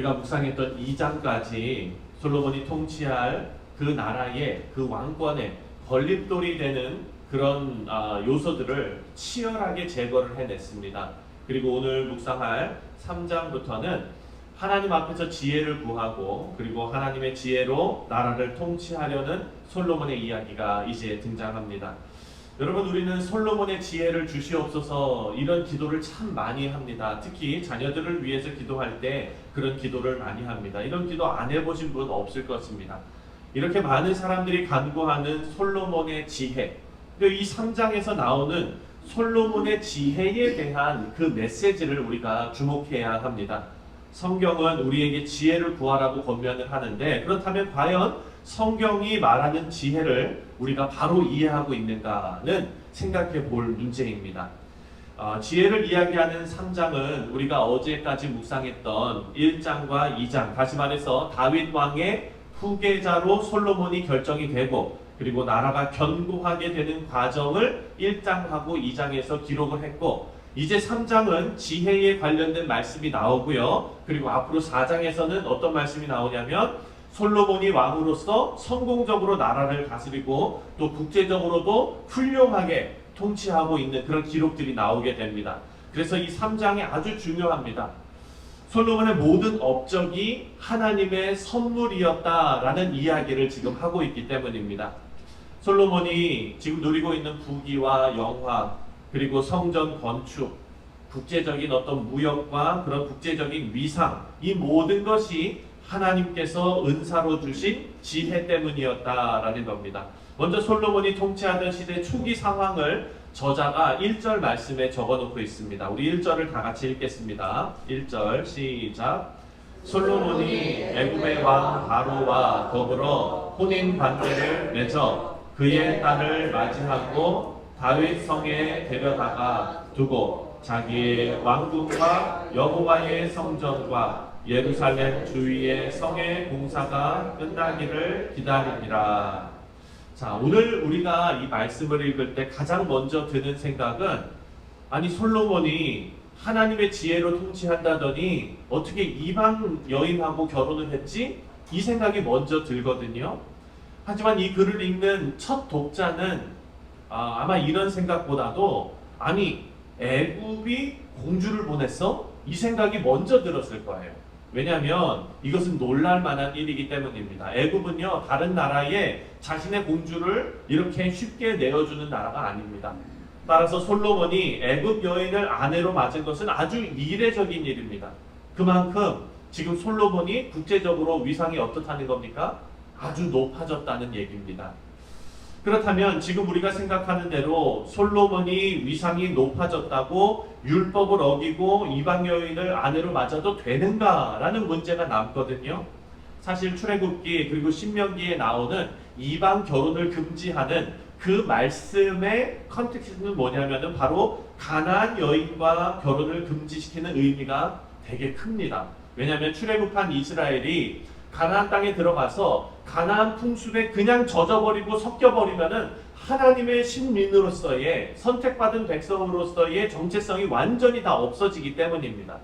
우리가 묵상했던 2장까지 솔로몬이 통치할 그 나라의 그 왕권의 걸림돌이 되는 그런 아, 요소들을 치열하게 제거를 해냈습니다. 그리고 오늘 묵상할 3장부터는 하나님 앞에서 지혜를 구하고 그리고 하나님의 지혜로 나라를 통치하려는 솔로몬의 이야기가 이제 등장합니다. 여러분 우리는 솔로몬의 지혜를 주시옵소서 이런 기도를 참 많이 합니다. 특히 자녀들을 위해서 기도할 때 그런 기도를 많이 합니다. 이런 기도 안 해보신 분 없을 것입니다. 이렇게 많은 사람들이 간구하는 솔로몬의 지혜. 그이 3장에서 나오는 솔로몬의 지혜에 대한 그 메시지를 우리가 주목해야 합니다. 성경은 우리에게 지혜를 구하라고 권면을 하는데 그렇다면 과연 성경이 말하는 지혜를 우리가 바로 이해하고 있는가는 생각해 볼 문제입니다. 어, 지혜를 이야기하는 3장은 우리가 어제까지 묵상했던 1장과 2장, 다시 말해서 다윗 왕의 후계자로 솔로몬이 결정이 되고 그리고 나라가 견고하게 되는 과정을 1장하고 2장에서 기록을 했고 이제 3장은 지혜에 관련된 말씀이 나오고요. 그리고 앞으로 4장에서는 어떤 말씀이 나오냐면 솔로몬이 왕으로서 성공적으로 나라를 다스리고 또 국제적으로도 훌륭하게 통치하고 있는 그런 기록들이 나오게 됩니다. 그래서 이 3장이 아주 중요합니다. 솔로몬의 모든 업적이 하나님의 선물이었다라는 이야기를 지금 하고 있기 때문입니다. 솔로몬이 지금 누리고 있는 부귀와 영화 그리고 성전 건축 국제적인 어떤 무역과 그런 국제적인 위상 이 모든 것이 하나님께서 은사로 주신 지혜 때문이었다라는 겁니다. 먼저 솔로몬이 통치하던 시대 초기 상황을 저자가 1절 말씀에 적어 놓고 있습니다. 우리 1절을 다 같이 읽겠습니다. 1절 시작. 솔로몬이 애굽의 왕 바로와 더불어 혼인 반대를 맺어 그의 딸을 맞이하고 다윗 성에 데려다가 두고 자기의 왕궁과 여호와의 성전과 예루살렘 주위의 성의 공사가 끝나기를 기다리니라. 자, 오늘 우리가 이 말씀을 읽을 때 가장 먼저 드는 생각은 아니 솔로몬이 하나님의 지혜로 통치한다더니 어떻게 이방 여인하고 결혼을 했지? 이 생각이 먼저 들거든요. 하지만 이 글을 읽는 첫 독자는 아, 아마 이런 생각보다도 아니 애굽이 공주를 보냈어? 이 생각이 먼저 들었을 거예요. 왜냐하면 이것은 놀랄 만한 일이기 때문입니다. 애굽은요 다른 나라에 자신의 공주를 이렇게 쉽게 내어주는 나라가 아닙니다. 따라서 솔로몬이 애굽 여인을 아내로 맞은 것은 아주 이례적인 일입니다. 그만큼 지금 솔로몬이 국제적으로 위상이 어떻다는 겁니까? 아주 높아졌다는 얘기입니다. 그렇다면 지금 우리가 생각하는 대로 솔로몬이 위상이 높아졌다고 율법을 어기고 이방 여인을 아내로 맞아도 되는가라는 문제가 남거든요. 사실 출애굽기 그리고 신명기에 나오는 이방 결혼을 금지하는 그 말씀의 컨텍스트는 뭐냐면은 바로 가나안 여인과 결혼을 금지시키는 의미가 되게 큽니다. 왜냐하면 출애굽한 이스라엘이 가나안 땅에 들어가서 가나안 풍습에 그냥 젖어버리고 섞여버리면은 하나님의 신민으로서의 선택받은 백성으로서의 정체성이 완전히 다 없어지기 때문입니다.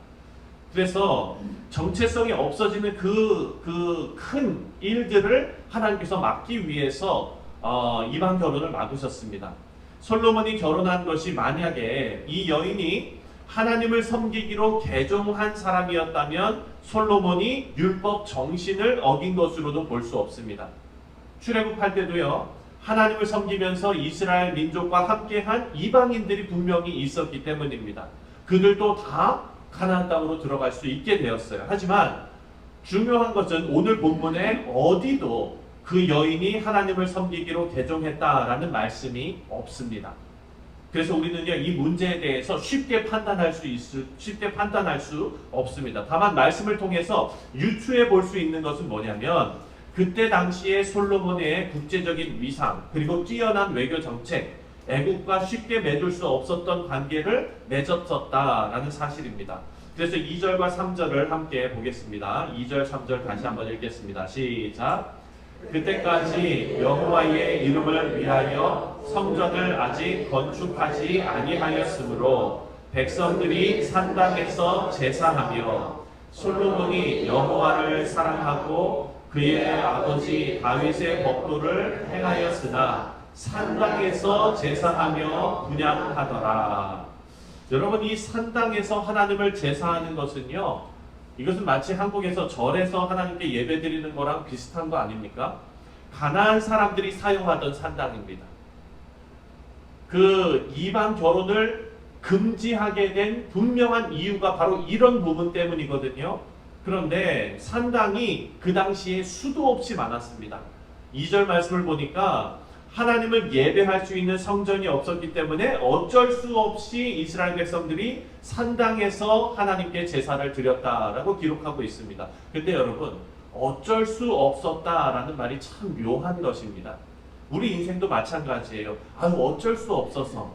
그래서 정체성이 없어지는 그 그 큰 일들을 하나님께서 막기 위해서 어, 이방 결혼을 막으셨습니다. 솔로몬이 결혼한 것이 만약에 이 여인이 하나님을 섬기기로 개종한 사람이었다면 솔로몬이 율법 정신을 어긴 것으로도 볼 수 없습니다. 출애굽할 때도요. 하나님을 섬기면서 이스라엘 민족과 함께한 이방인들이 분명히 있었기 때문입니다. 그들도 다 가나안 땅으로 들어갈 수 있게 되었어요. 하지만 중요한 것은 오늘 본문에 어디도 그 여인이 하나님을 섬기기로 개종했다라는 말씀이 없습니다. 그래서 우리는요 이 문제에 대해서 쉽게 판단할 수 있을 쉽게 판단할 수 없습니다. 다만 말씀을 통해서 유추해 볼 수 있는 것은 뭐냐면 그때 당시에 솔로몬의 국제적인 위상 그리고 뛰어난 외교 정책 애국과 쉽게 맺을 수 없었던 관계를 맺었었다라는 사실입니다. 그래서 2절과 3절을 함께 보겠습니다. 2절, 3절 다시 한번 읽겠습니다. 시작. 그때까지 여호와의 이름을 위하여 성전을 아직 건축하지 아니하였으므로 백성들이 산당에서 제사하며 솔로몬이 여호와를 사랑하고 그의 아버지 다윗의 법도를 행하였으나 산당에서 제사하며 분양하더라. 여러분 이 산당에서 하나님을 제사하는 것은요. 이것은 마치 한국에서 절에서 하나님께 예배드리는 거랑 비슷한 거 아닙니까? 가나안 사람들이 사용하던 산당입니다. 그 이방 결혼을 금지하게 된 분명한 이유가 바로 이런 부분 때문이거든요. 그런데 산당이 그 당시에 수도 없이 많았습니다. 2절 말씀을 보니까 하나님을 예배할 수 있는 성전이 없었기 때문에 어쩔 수 없이 이스라엘 백성들이 산당에서 하나님께 제사를 드렸다라고 기록하고 있습니다. 근데 여러분, 어쩔 수 없었다라는 말이 참 묘한 것입니다. 우리 인생도 마찬가지예요. 아유, 어쩔 수 없어서.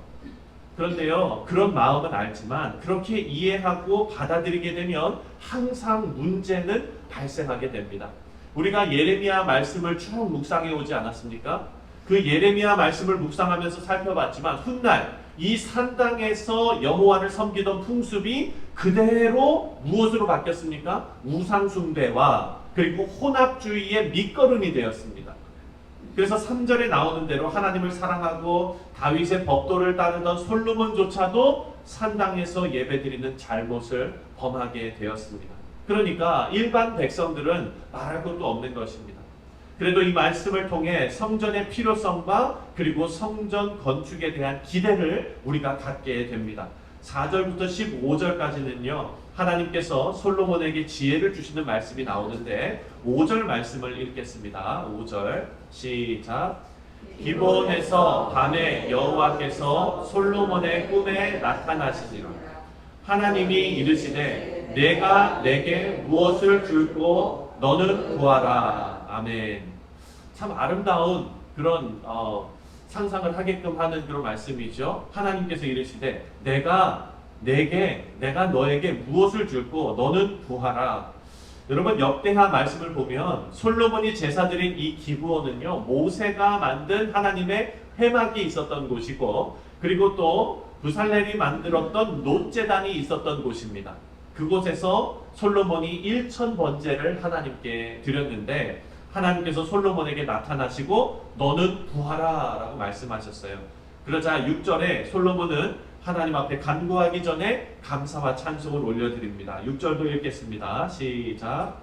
그런데요, 그런 마음은 알지만 그렇게 이해하고 받아들이게 되면 항상 문제는 발생하게 됩니다. 우리가 예레미야 말씀을 쭉 묵상해 오지 않았습니까? 그 예레미야 말씀을 묵상하면서 살펴봤지만 훗날 이 산당에서 여호와를 섬기던 풍습이 그대로 무엇으로 바뀌었습니까? 우상 숭배와 그리고 혼합주의의 밑거름이 되었습니다. 그래서 3절에 나오는 대로 하나님을 사랑하고 다윗의 법도를 따르던 솔로몬조차도 산당에서 예배드리는 잘못을 범하게 되었습니다. 그러니까 일반 백성들은 말할 것도 없는 것입니다. 그래도 이 말씀을 통해 성전의 필요성과 그리고 성전 건축에 대한 기대를 우리가 갖게 됩니다. 4절부터 15절까지는요. 하나님께서 솔로몬에게 지혜를 주시는 말씀이 나오는데 5절 말씀을 읽겠습니다. 5절 시작. 기본에서 밤에 여호와께서 솔로몬의 꿈에 나타나시니라. 하나님이 이르시되 내가 내게 무엇을 줄고 너는 구하라. 아멘. 참 아름다운 그런 어, 상상을 하게끔 하는 그런 말씀이죠. 하나님께서 이르시되 내가 내게 내가 너에게 무엇을 줄고 너는 구하라. 여러분 역대하 말씀을 보면 솔로몬이 제사드린 이 기부원은요 모세가 만든 하나님의 회막이 있었던 곳이고 그리고 또 부살렐이 만들었던 놋제단이 있었던 곳입니다. 그곳에서 솔로몬이 1천 번제를 하나님께 드렸는데 하나님께서 솔로몬에게 나타나시고 너는 구하라 라고 말씀하셨어요. 그러자 6절에 솔로몬은 하나님 앞에 간구하기 전에 감사와 찬송을 올려드립니다. 6절도 읽겠습니다. 시작.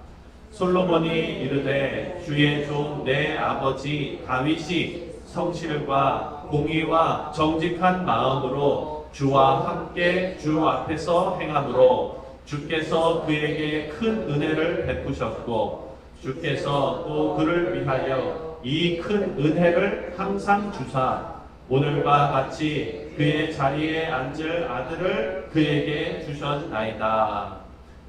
솔로몬이 이르되 주의 종 내 아버지 다윗이 성실과 공의와 정직한 마음으로 주와 함께 주 앞에서 행함으로 주께서 그에게 큰 은혜를 베푸셨고 주께서 또 그를 위하여 이 큰 은혜를 항상 주사 오늘과 같이 그의 자리에 앉을 아들을 그에게 주셨나이다.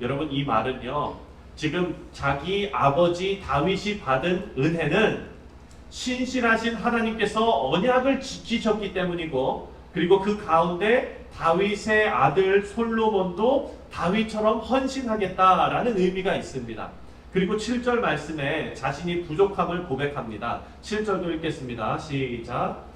여러분 이 말은요. 지금 자기 아버지 다윗이 받은 은혜는 신실하신 하나님께서 언약을 지키셨기 때문이고 그리고 그 가운데 다윗의 아들 솔로몬도 다윗처럼 헌신하겠다라는 의미가 있습니다. 그리고 7절 말씀에 자신이 부족함을 고백합니다. 7절도 읽겠습니다. 시작.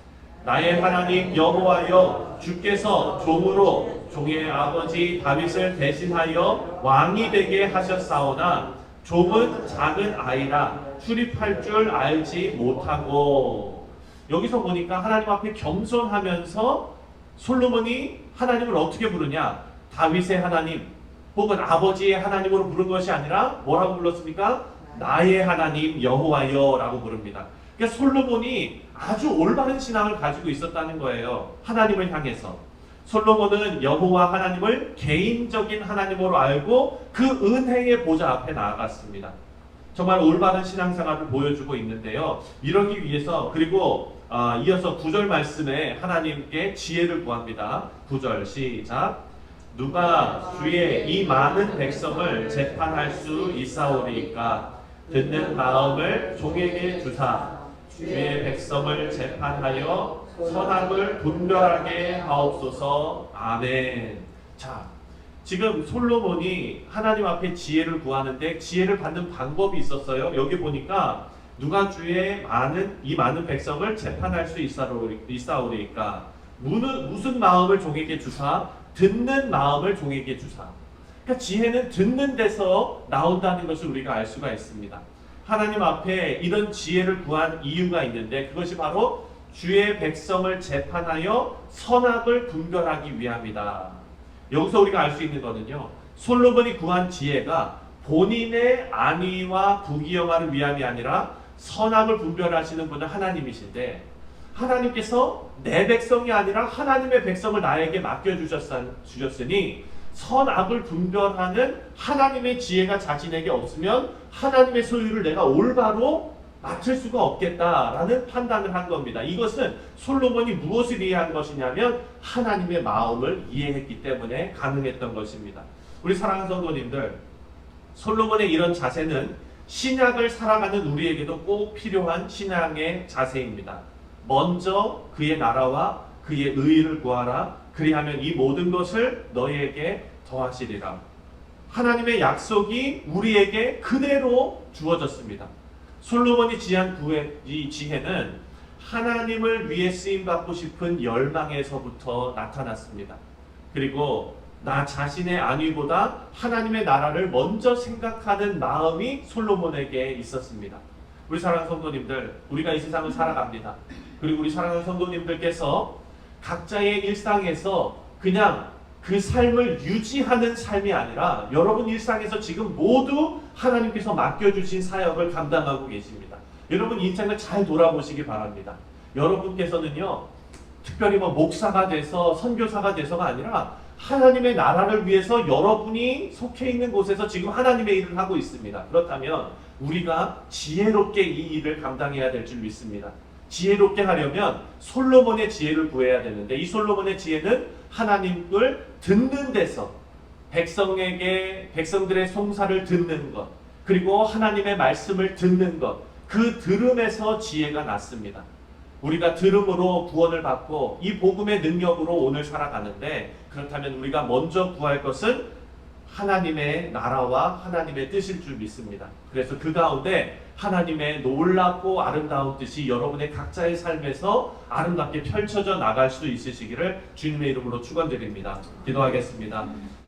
나의 하나님 여호와여 주께서 종으로 종의 아버지 다윗을 대신하여 왕이 되게 하셨사오나 종은 작은 아이라 출입할 줄 알지 못하고 여기서 보니까 하나님 앞에 겸손하면서 솔로몬이 하나님을 어떻게 부르냐 다윗의 하나님 혹은 아버지의 하나님으로 부른 것이 아니라 뭐라고 불렀습니까? 나의 하나님 여호와여라고 부릅니다. 그러니까 솔로몬이 아주 올바른 신앙을 가지고 있었다는 거예요. 하나님을 향해서. 솔로몬은 여호와 하나님을 개인적인 하나님으로 알고 그 은혜의 보좌 앞에 나아갔습니다. 정말 올바른 신앙생활을 보여주고 있는데요. 이러기 위해서 그리고 아, 이어서 9절 말씀에 하나님께 지혜를 구합니다. 9절 시작. 누가 주의 이 많은 백성을 재판할 수 있사오리까 듣는 마음을 종에게 주사 주의 백성을 재판하여 선악을 분별하게 하옵소서. 아멘. 자, 지금 솔로몬이 하나님 앞에 지혜를 구하는데 지혜를 받는 방법이 있었어요. 여기 보니까 누가 주의 많은 이 많은 백성을 재판할 수 있사오리까 무슨 무슨 마음을 종에게 주사 듣는 마음을 종에게 주사. 그러니까 지혜는 듣는 데서 나온다는 것을 우리가 알 수가 있습니다. 하나님 앞에 이런 지혜를 구한 이유가 있는데 그것이 바로 주의 백성을 재판하여 선악을 분별하기 위함이다. 여기서 우리가 알 수 있는 거는요. 솔로몬이 구한 지혜가 본인의 안위와 부귀영화를 위함이 아니라 선악을 분별하시는 분은 하나님이신데 하나님께서 내 백성이 아니라 하나님의 백성을 나에게 맡겨 주셨으니 선악을 분별하는 하나님의 지혜가 자신에게 없으면 하나님의 소유를 내가 올바로 맡을 수가 없겠다라는 판단을 한 겁니다. 이것은 솔로몬이 무엇을 이해한 것이냐면 하나님의 마음을 이해했기 때문에 가능했던 것입니다. 우리 사랑하는 성도님들, 솔로몬의 이런 자세는 신약을 살아가는 우리에게도 꼭 필요한 신앙의 자세입니다. 먼저 그의 나라와 그의 의를 구하라. 그리하면 이 모든 것을 너희에게 더하시리라. 하나님의 약속이 우리에게 그대로 주어졌습니다. 솔로몬이 지한 구의 이 지혜는 하나님을 위해 쓰임 받고 싶은 열망에서부터 나타났습니다. 그리고 나 자신의 안위보다 하나님의 나라를 먼저 생각하는 마음이 솔로몬에게 있었습니다. 우리 사랑하는 성도님들, 우리가 이 세상을 살아갑니다. 그리고 우리 사랑하는 성도님들께서 각자의 일상에서 그냥 그 삶을 유지하는 삶이 아니라 여러분 일상에서 지금 모두 하나님께서 맡겨주신 사역을 감당하고 계십니다. 여러분 인생을 잘 돌아보시기 바랍니다. 여러분께서는요, 특별히 뭐 목사가 돼서 선교사가 돼서가 아니라 하나님의 나라를 위해서 여러분이 속해 있는 곳에서 지금 하나님의 일을 하고 있습니다. 그렇다면 우리가 지혜롭게 이 일을 감당해야 될 줄 믿습니다. 지혜롭게 하려면 솔로몬의 지혜를 구해야 되는데 이 솔로몬의 지혜는 하나님을 듣는 데서 백성에게 백성들의 송사를 듣는 것 그리고 하나님의 말씀을 듣는 것그 들음에서 지혜가 났습니다. 우리가 들음으로 구원을 받고 이 복음의 능력으로 오늘 살아가는데 그렇다면 우리가 먼저 구할 것은 하나님의 나라와 하나님의 뜻일 줄 믿습니다. 그래서 그 가운데 하나님의 놀랍고 아름다운 뜻이 여러분의 각자의 삶에서 아름답게 펼쳐져 나갈 수 있으시기를 주님의 이름으로 축원드립니다. 기도하겠습니다.